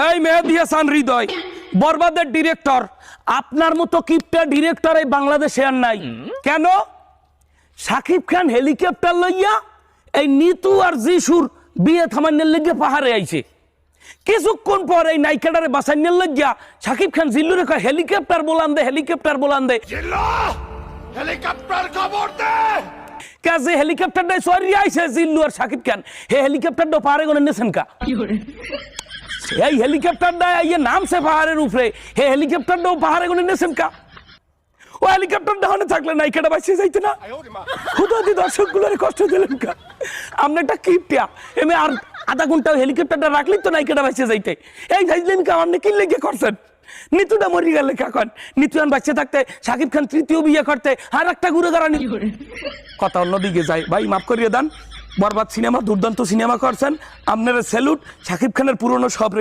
এই মেহেদি হাসান হৃদয় বরবাদের ডিরেক্টর আপনার মতো কিপটা ডিরেক্টর এই বাংলাদেশে আর নাই। কেন? সাকিব খান হেলিকপ্টার লইয়া এই নিতু আর যিশুর বিয়ে থামান্যের লেগে পাহাড়ে আইছে। কিছুক্ষণ পর এই নাইকাটারে বাসান্যের লজ্জা সাকিব খান জিল্লুরে কয় হেলিকপ্টার বলান দে হেলিকপ্টার বলান দে। হেলিকপ্টার খবর দে। কাজে হেলিকপ্টারটাই সরি আইছে জিল্লু আর সাকিব খান। হে হেলিকপ্টারটা পাহাড়ে গনে নেছেন কা? এই হেলিকপ্টারটা ইয়ে নামছে পাহাড়ের উপরে। হে হেলিকপ্টারটাও পাহাড়ে গনে নেছেন কা? ও হেলিকপ্টারটা হনে থাকলে নাইকাটা বাঁচিয়ে যাইতে না। খুদাদি দর্শকগুলোর কষ্ট দিলেন কা? আপনি একটা কিপটিয়া এমনি আর আধা ঘণ্টা হেলিকপ্টারটা রাখলি তো নাইকাটা বাঁচিয়ে যাইতে। এই যাইলেন কা আপনি কি লেগে করছেন? নিতুটা মরি গেলে কাকন নিতুয়ান বাচ্চা থাকতে সাকিব খান তৃতীয় বিয়ে করতে আর একটা ঘুরে দাঁড়ানি কথা অন্যদিকে যায়। ভাই মাফ করিয়ে দেন। বরবাদ সিনেমা দুর্দান্ত সিনেমা করছেন। আপনারা স্যালুট সাকিব খানের পুরনো সব